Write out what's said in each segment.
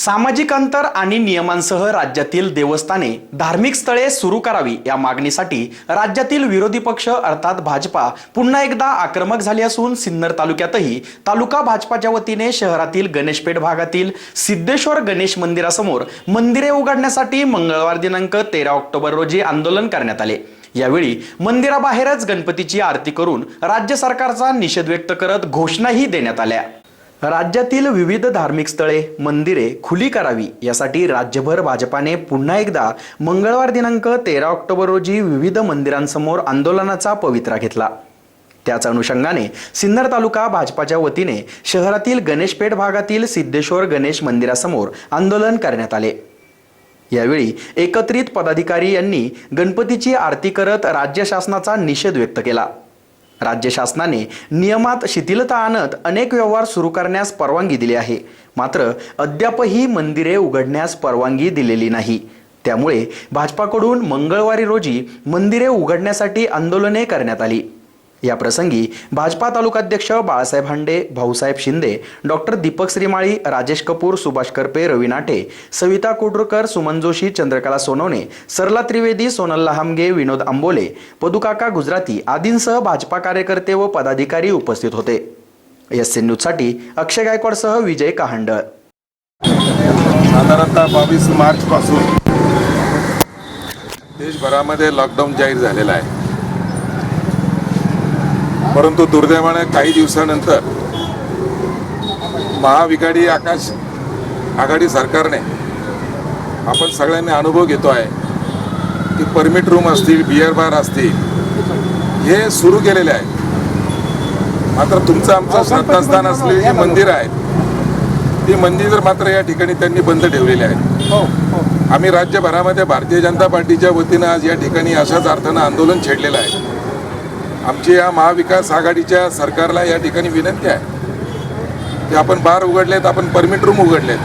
सामाजिक अंतर आणि नियमांसह राज्यातील देवस्थाने धार्मिक स्थळे सुरू करावी या मागणीसाठी राज्यातील विरोधी पक्ष अर्थात भाजपा पुन्हा एकदा आक्रमक झाली असून सिन्नर तालुक्यातही तालुका भाजपाच्या वतीने शहरातील गणेशपेठ भागातील सिद्धेश्वर गणेश मंदिरासमोर मंदिरे उघडण्यासाठी मंगळवार दिनांक तेरा ऑक्टोबर रोजी आंदोलन करण्यात आले. यावेळी मंदिराबाहेरच गणपतीची आरती करून राज्य सरकारचा निषेध व्यक्त करत घोषणाही देण्यात आल्या. राज्यातील विविध धार्मिक स्थळे मंदिरे खुली करावी. यासाठी राज्यभर भाजपाने पुन्हा एकदा मंगळवार दिनांक तेरा ऑक्टोबर रोजी विविध मंदिरांसमोर आंदोलनाचा पवित्रा घेतला. त्याच अनुषंगाने सिन्नर तालुका भाजपाच्या वतीने शहरातील गणेशपेठ भागातील सिद्धेश्वर गणेश मंदिरासमोर आंदोलन करण्यात आले. यावेळी एकत्रित पदाधिकारी यांनी गणपतीची आरती करत राज्य शासनाचा निषेध व्यक्त केला. राज्य शासनाने नियमात शिथिलता आणत अनेक व्यवहार सुरू करण्यास परवानगी दिली आहे. मात्र अद्यापही मंदिरे उघडण्यास परवानगी दिलेली नाही. त्यामुळे भाजपाकडून मंगळवारी रोजी मंदिरे उघडण्यासाठी आंदोलने करण्यात आली. या प्रसंगी भाजपा तालुकाध्यक्ष बाळासाहेब हांडे भाऊसाहेब शिंदे डॉक्टर दीपक श्रीमाळी राजेश कपूर सुभाष करपे रवी नाटे सविता कुडरकर सुमन जोशी चंद्रकला सोनवणे सरला त्रिवेदी सोनल लहामगे विनोद आंबोले पदुकाका गुजराती आदींसह भाजपा कार्यकर्ते व पदाधिकारी उपस्थित होते. एस एन न्यूजसाठी अक्षय गायकवाडसह विजय कहांडळ. साधारणतः बावीस मार्चपासून देशभरामध्ये लॉकडाऊन जाहीर झालेला आहे. परंतु दुर्दैवाने काही दिवसानंतर महाविकाडी आकाश आघाडी सरकारने आपण सगळ्यांनी अनुभव घेतो आहे की परमिट रूम असतील बिअर बार असतील हे सुरू केलेले आहे. मात्र तुमचं आमचं श्रद्धास्थान असलेली जी मंदिरं आहेत ती मंदिर मात्र या ठिकाणी त्यांनी बंद ठेवलेली आहेत. आम्ही राज्यभरामध्ये भारतीय जनता पार्टीच्या वतीनं आज या ठिकाणी अशाच अर्थानं आंदोलन छेडलेलं आहे. आमची या महाविकास आघाडीच्या सरकारला या ठिकाणी विनंती आहे की आपण बार उघडलेत आपण परमिट रूम उघडलेत.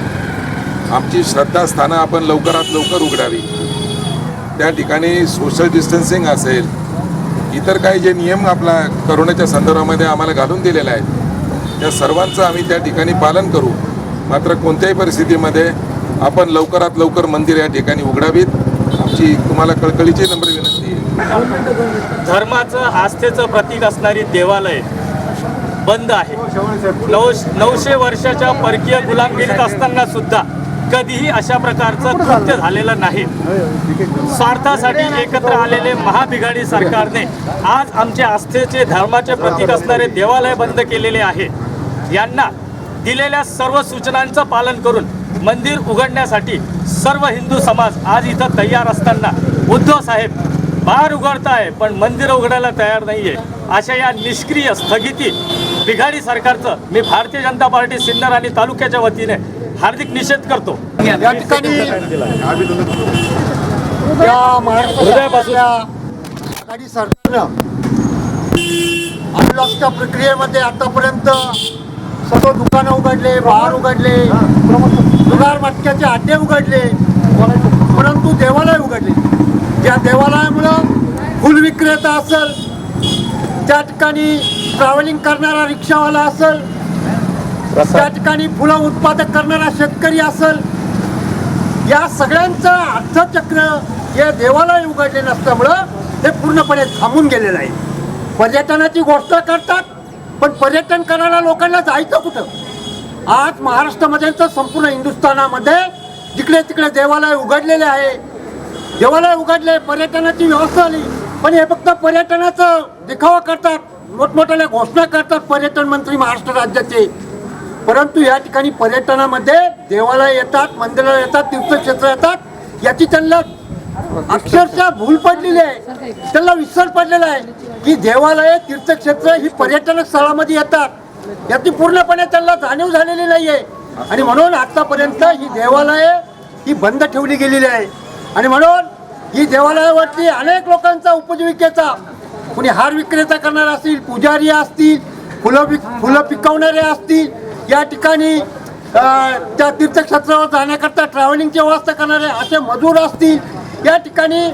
आमची श्रद्धास्थानं आपण लवकरात लवकर उघडावी. त्या ठिकाणी सोशल डिस्टन्सिंग असेल इतर काही जे नियम आपला करोनाच्या संदर्भामध्ये आम्हाला घालून दिलेले आहेत त्या सर्वांचं आम्ही त्या ठिकाणी पालन करू. मात्र कोणत्याही परिस्थितीमध्ये आपण लवकरात लवकर मंदिर या ठिकाणी उघडावीत. आमची तुम्हाला कळकळीची नंबर विनंती धर्माचं आस्थेचं प्रतीक असणारी देवालय बंद आहे. नऊ नऊशे वर्षाच्या परकीय गुलामगिरीत असताना सुद्धा कधीही अशा प्रकारचं कृत्य झालेलं नाही. स्वार्थासाठी एकत्र आलेले महाबिघाडी सरकारने आज आमच्या आस्थेचे धर्माचे प्रतीक असणारे देवालय बंद केलेले आहे. यांना दिलेल्या सर्व सूचनांचं पालन करून मंदिर उघडण्यासाठी सर्व हिंदू समाज आज इथं तयार असताना उद्धव साहेब बाहेर उघडताय पण मंदिर उघडायला तयार नाहीये. अशा या निष्क्रिय स्थगिती बिघाडी सरकारचं. मी भारतीय जनता पार्टी सिन्नर आणि तालुक्याच्या वतीने हार्दिक निषेध करतो. या ठिकाणी आघाडी सरकारनं अनलॉकच्या प्रक्रियेमध्ये आतापर्यंत सर्व दुकानं उघडले बार उघडले जुगार मटक्याचे अड्डे उघडले परंतु देवालय उघडले. त्या देवालयामुळं फुल विक्रेता असेल त्या ठिकाणी ट्रॅव्हलिंग करणारा रिक्षावाला असेल त्या ठिकाणी फुलं उत्पादक करणारा शेतकरी असेल या सगळ्यांचं अर्थचक्र हे देवालय उघडले नसल्यामुळं हे पूर्णपणे थांबून गेलेलं आहे. पर्यटनाची गोष्ट करतात पण पर्यटन करायला लोकांना जायचं कुठं? आज महाराष्ट्रामध्ये तर संपूर्ण हिंदुस्थानामध्ये जिकडे तिकडे देवालय उघडलेले आहे. देवालय उघडले पर्यटनाची व्यवस्था आली. पण हे फक्त पर्यटनाचं दिखावा करतात. मोठमोठ्याने घोषणा करतात पर्यटन मंत्री महाराष्ट्र राज्याचे. परंतु या ठिकाणी पर्यटनामध्ये देवालय येतात मंदिरं येतात तीर्थक्षेत्र येतात याची त्यांना अक्षरशः भूल पडलेली आहे. त्यांना विसर पडलेला आहे की देवालय तीर्थक्षेत्र ही पर्यटन स्थळामध्ये येतात. याची पूर्णपणे त्यांना जाणीव झालेली नाही आहे आणि म्हणून आतापर्यंत ही देवालय ही बंद ठेवली गेलेली आहे. आणि म्हणून ही देवालयावरती अनेक लोकांचा उपजीविकेचा. कुणी हार विक्रेता करणारे असतील पुजारी असतील फुलं पिक फुलं पिकवणारे असतील या ठिकाणी त्या तीर्थक्षेत्रावर जाण्याकरता ट्रॅव्हलिंगची व्यवस्था करणारे असे मजूर असतील या ठिकाणी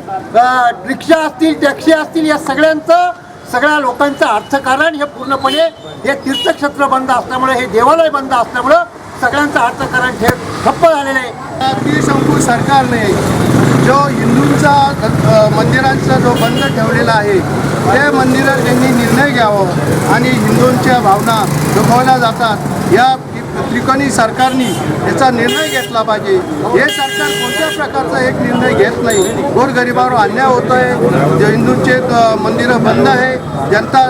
रिक्षा असतील टॅक्सी असतील या सगळ्यांचं सगळ्या लोकांचं अर्थकारण हे पूर्णपणे हे तीर्थक्षेत्र बंद असल्यामुळे हे देवालय बंद असल्यामुळं सगळ्यांचं अर्थकारण हे ठप्प झालेलं आहे. संपू सरकारने जो हिंदूंचा मंदिरांचा जो बंद ठेवलेला आहे त्या मंदिरात त्यांनी निर्णय घ्यावं आणि हिंदूंच्या भावना दुखवल्या जातात. या त्रिकोणी सरकारने याचा निर्णय घेतला पाहिजे. हे सरकार कोणत्या प्रकारचा एक निर्णय घेत नाही? गोरगरिबावर अन्याय होतो आहे हिंदूंचे मंदिरं बंद आहे जनता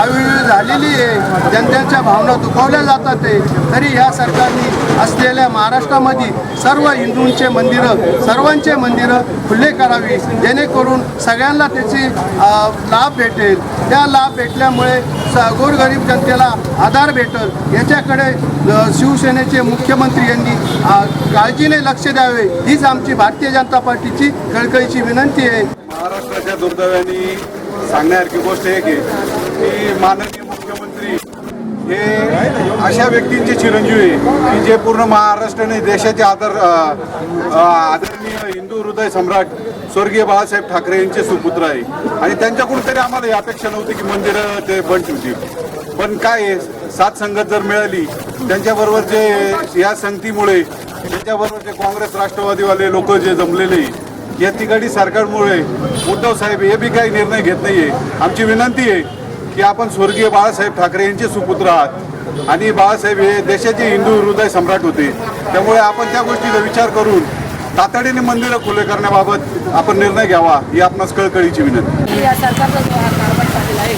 अविळी झालेली आहे. जनतेच्या भावना दुखावल्या जातात आहे. तरी या सरकारने असलेल्या महाराष्ट्रामध्ये सर्व हिंदूंचे मंदिरं सर्वांचे मंदिरं खुले करावी जेणेकरून सगळ्यांना त्याची लाभ भेटेल. त्या लाभ भेटल्यामुळे स गोरगरीब जनतेला आधार भेटेल. याच्याकडे शिवसेनेचे मुख्यमंत्री यांनी काळजीने लक्ष द्यावे. हीच आमची भारतीय जनता पार्टीची कळकळीची विनंती आहे. महाराष्ट्राच्या दुर्दैवाने सांगण्यासारखी गोष्ट एक आहे. की माननीय मुख्यमंत्री हे अशा व्यक्तींचे चिरंजीव आहे की जे पूर्ण महाराष्ट्राने देशाचे आदर आदरणीय हिंदू हृदय सम्राट स्वर्गीय बाळासाहेब ठाकरे यांचे सुपुत्र आहे. आणि त्यांच्याकडून तरी आम्हाला ही अपेक्षा नव्हती की मंदिरं ते बंद ठेवतील. पण काय आहे, संगत जर मिळाली त्यांच्याबरोबर जे या संगतीमुळे त्यांच्याबरोबर जे काँग्रेस राष्ट्रवादीवाले लोक जे जमलेले या तिघाडी सरकारमुळे उद्धव साहेब हे बी काही निर्णय घेत नाहीये. आमची विनंती आहे की आपण स्वर्गीय बाळासाहेब ठाकरे यांचे सुपुत्र आहात. आणि बाळासाहेब हे देशाचे हिंदू हृदय सम्राट होते. त्यामुळे आपण त्या गोष्टीचा विचार करून तातडीने मंदिरं खुले करण्याबाबत आपण निर्णय घ्यावा ही आपणास कळकळीची विनंती. या सरकारचा जो हा कारभार चाललेला आहे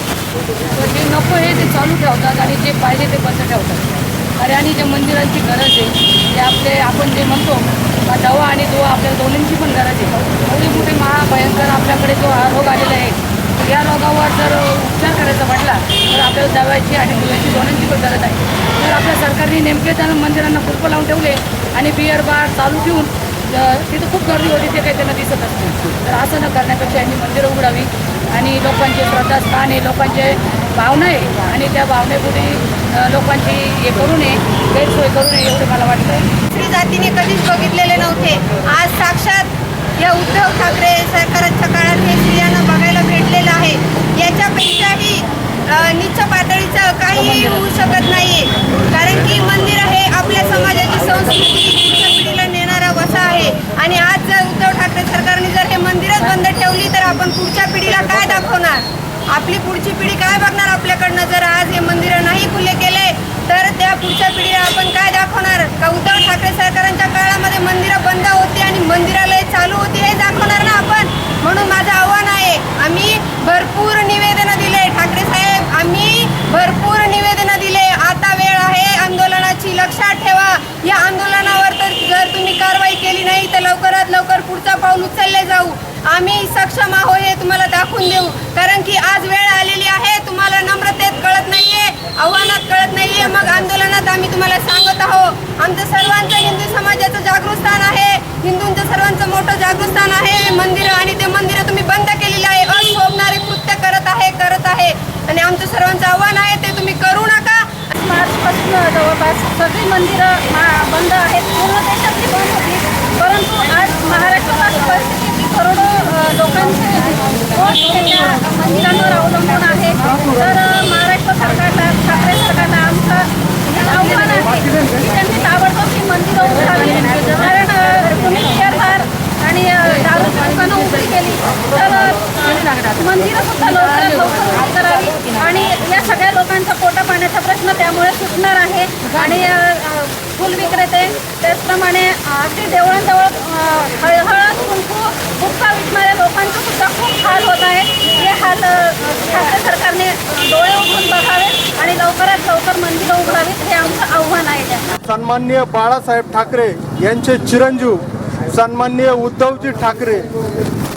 तर जे नको हे ते चालू ठेवतात आणि जे पाहिजे ते बंद ठेवतात. अरे आणि जे मंदिरांची गरज आहे ते आपले आपण जे म्हणतो दवा आणि दुवा आपल्या दोन्हींची पण गरज आहे. एवढी मोठी महाभयंकर आपल्याकडे जो हा रोग आलेला आहे या रोगावर जर उपचार करायचा म्हटला तर आपल्याला दव्याची आणि दुव्याची दोन्हींची पण गरज आहे. तर आपल्या सरकारने नेमके त्यांना मंदिरांना कुलपं लावून ठेवले आणि बिअर बार चालू ठेवून तिथं खूप गर्दी होती ते काही त्यांना दिसत असते तर असं न करण्यापेक्षा यांनी मंदिरं उघडावी आणि लोकांचे श्रद्धास्थान आहे लोकांचे भावना आहे आणि त्या भावनेपुढे लोकांची हे करू नये गैरसोय करू नये एवढं मला वाटतं स्त्री जातीने कधीच बघितलेले नव्हते. आज साक्षात या उद्धव ठाकरे सरकारच्या काळात नीच पातळीचं काहीही होऊ शकत नाही कारण की मंदिर हे आपल्या समाजाची संस्कृती पुढच्या पिढीला नेणारा वसा आहे. आणि आज जर उद्धव ठाकरे सरकारने जर हे मंदिरच बंद ठेवली तर आपण पुढच्या पिढीला काय दाखवणार? आपली पुढची पिढी काय बघणार आपल्याकडनं? जर आज हे मंदिरं नाही खुले केले तर त्या पुढच्या पिढीला आपण काय दाखवणार? का उद्धव ठाकरे सरकारांच्या काळामध्ये मंदिरं बंद होती आणि मंदिरालय चालू होती हे दाखवणार ना आपण? म्हणून माझं आव्हान आहे आम्ही भरपूर निवेदनं दिले ठाकरे साहेब. आम्ही भरपूर निवेदनं दिले. आता वेळ आहे आंदोलनाची. लक्षात ठेवा. या आंदोलनावर तर जर तुम्ही कारवाई केली नाही तर लवकरात लवकर पुढचा पाऊल उचलले जाऊ. आम्ही सक्षम आहोत हे तुम्हाला दाखवून देऊ. कारण की आज वेळ आलेली आहे. तुम्हाला नम्रतेत कळत नाहीये आव्हानात कळत नाहीये. मग आंदोलनात आम्ही तुम्हाला सांगत आहोत. आमचं सर्वांचं हिंदू समाजाचं जागृत स्थान आहे हिंदूंचं सर्वांचं मोठं जागृत स्थान आहे मंदिरं आणि ते मंदिरं तुम्ही बंद केलेली आहे अशोभणारे कृत्य करत आहे करत आहे आणि आमचं सर्वांचं आव्हान आहे ते तुम्ही करू नका. मार्चपासून जवळपास सगळी मंदिरं बंद आहेत. पूर्ण देशातली बंद होती. परंतु आज महाराष्ट्रात परिस्थिती करोडो लोकांचे वोट हे त्या मंदिरांवर अवलंबून आहे तर अ, महाराष्ट्र सरकारला ठाकरे सरकारला आमचं हे आव्हान आहे की त्यांनी ताबडतोब ही मंदिरं उघडावी कारण अ, तुम्ही शेअरधार आणि अ, दारूची दुकानं उघडी केली तर अ, मंदिरं सुद्धा लवकरात लवकर उघडी करावी आणि या सगळ्या लोकांचा पोटा पाण्याचा प्रश्न त्यामुळे सुटणार आहे. आणि फुल विक्रेते त्याचप्रमाणे अगदी देवळांजवळ अ, कुंकू गुटखा विकणाऱ्या लोकांचं सुद्धा खूप हाल होत आहे. हे हाल अ, ठाकरे सरकारने डोळे उघडून बघावे आणि लवकरात लवकर मंदिरं उघडावीत हे आमचं आव्हान आहे त्यांना. सन्माननीय बाळासाहेब ठाकरे यांचे चिरंजीव सन्माननीय उद्धवजी ठाकरे.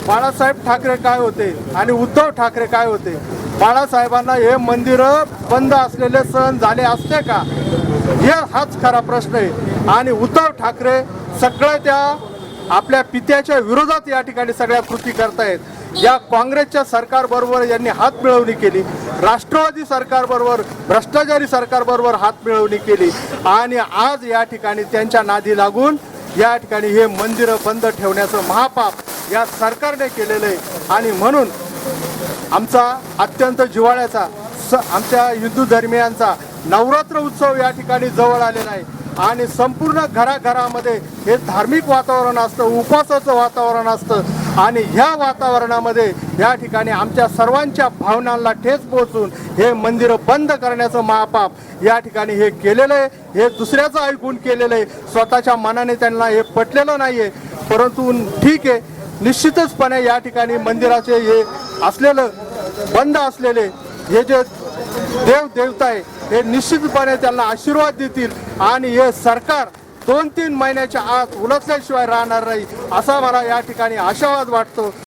बाळासाहेब ठाकरे काय होते आणि उद्धव ठाकरे काय होते? बाळासाहेबांना हे मंदिरं बंद असलेले सण झाले असते का? हे हाच खरा प्रश्न आहे. आणि उद्धव ठाकरे सगळ्या त्या आपल्या पित्याच्या विरोधात या ठिकाणी सगळ्या कृती करतायत. या काँग्रेसच्या सरकारबरोबर यांनी हात मिळवणी केली. राष्ट्रवादी सरकारबरोबर भ्रष्टाचारी सरकारबरोबर हात मिळवणी केली. आणि आज या ठिकाणी त्यांच्या नादी लागून या ठिकाणी हे मंदिरं बंद ठेवण्याचं महापाप या सरकारने केलेलं आहे. आणि म्हणून आमचा अत्यंत जिव्हाळ्याचा स आमच्या हिंदू धर्मियांचा नवरात्र उत्सव या ठिकाणी जवळ आलेला आहे. आणि संपूर्ण घराघरामध्ये हे धार्मिक वातावरण असतं उपवासाचं वातावरण असतं. आणि ह्या वातावरणामध्ये या ठिकाणी आमच्या सर्वांच्या भावनांना ठेच पोहोचून हे मंदिरं बंद करण्याचं महापाप या ठिकाणी हे केलेलं आहे. हे दुसऱ्याचं ऐकून केलेलं आहे. स्वतःच्या मनाने त्यांना हे पटलेलं नाही आहे परंतु ठीक आहे. निश्चितचपणे या ठिकाणी मंदिराचे हे असलेलं बंद असलेले हे जे देव देवता आहे हे निश्चितपणे त्यांना आशीर्वाद देतील आणि हे सरकार दोन तीन महिन्याच्या आत उलटल्याशिवाय राहणार नाही असा मला या ठिकाणी आशावाद वाटतो.